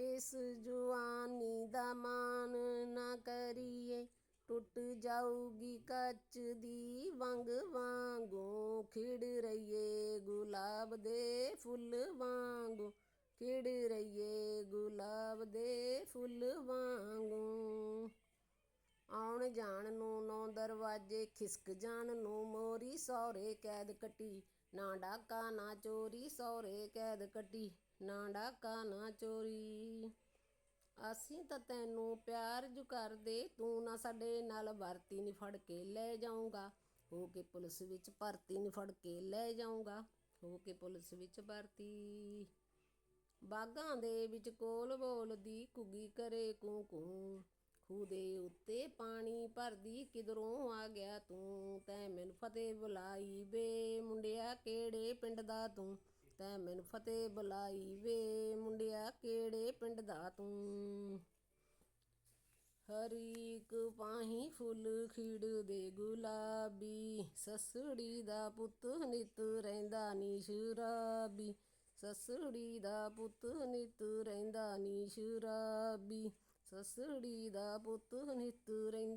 ਇਸ ਜਵਾਨੀ ਦਾ ਮਾਨ ਨਾ ਕਰੀਏ, ਟੁੱਟ ਜਾਊਗੀ ਕੱਚ ਦੀ ਵੰਗ ਵਾਂਗੂ। ਖਿੜ ਰਹੀਏ ਗੁਲਾਬ ਦੇ ਫੁੱਲ ਵਾਂਗੂ। ਖਿੜ ਰਹੀਏ ਗੁਲਾਬ ਦੇ ਫੁੱਲ ਵਾਂਗੂ। ਆਉਣ ਜਾਣ ਨੂੰ ਨੌ ਦਰਵਾਜ਼ੇ, ਖਿਸਕ ਜਾਣ ਨੂੰ ਮੋਰੀ, ਸਹੁਰੇ ਕੈਦ ਕੱਟੀ। ਨਾ ਡਾਕਾ, ਨਾ ਚੋਰੀ, ਸਹੁਰੇ ਕੈਦ ਕੱਟੀ। ਨਾ ਡਾਕਾ, ਨਾ ਚੋਰੀ। ਅਸੀਂ ਤਾਂ ਤੈਨੂੰ ਪਿਆਰ ਜੁ ਕਰਦੇ, ਤੂੰ ਨਾ ਸਾਡੇ ਨਾਲ ਵਰਤੀ ਨਹੀਂ ਫੜ ਕੇ ਲੈ ਜਾਊਂਗਾ। ਹੋ ਕੇ ਪੁਲਿਸ ਵਿੱਚ ਭਰਤੀ ਨਹੀਂ ਫੜ ਕੇ ਲੈ ਜਾਊਂਗਾ। ਹੋ ਕੇ ਪੁਲਿਸ ਵਿੱਚ ਭਰਤੀ। ਬਾਗਾਂ ਦੇ ਵਿੱਚ ਕੋਲ ਬੋਲਦੀ ਕੁਗੀ ਕਰੇ ਕੂ ਕੂ ਖੂਹ ਦੇ ਉੱਤੇ ਪਾਣੀ ਭਰਦੀ ਕਿਧਰੋਂ ਆ ਗਿਆ ਤੂੰ? ਤੈ ਮੈਨੂੰ ਫਤਿਹ ਬੁਲਾਈ ਵੇ ਮੁੰਡਿਆ, ਕਿਹੜੇ ਪਿੰਡ ਦਾ ਤੂੰ? ਤੈਂ ਮੈਨੂੰ ਫਤਿਹ ਬੁਲਾਈ ਵੇ ਮੁੰਡਿਆ, ਕਿਹੜੇ ਪਿੰਡ ਦਾ ਤੂੰ? ਹਰੀਕ ਪਾਹੀ ਫੁੱਲ ਖਿੜਦੇ ਗੁਲਾਬੀ, ਸਸੜੀ ਦਾ ਪੁੱਤ ਨਿਤ ਰਹਿੰਦਾ ਨੀ ਸ਼ਰਾਬੀ, ਸਸੜੀ ਦਾ ਪੁੱਤ ਨਿਤ ਰਹਿੰਦਾ ਨੀ ਸ਼ਰਾਬੀ। ਸਸੜੀ ਦਾ ਪੁੱਤ ਨਿਤ ਰਹਿੰਦਾ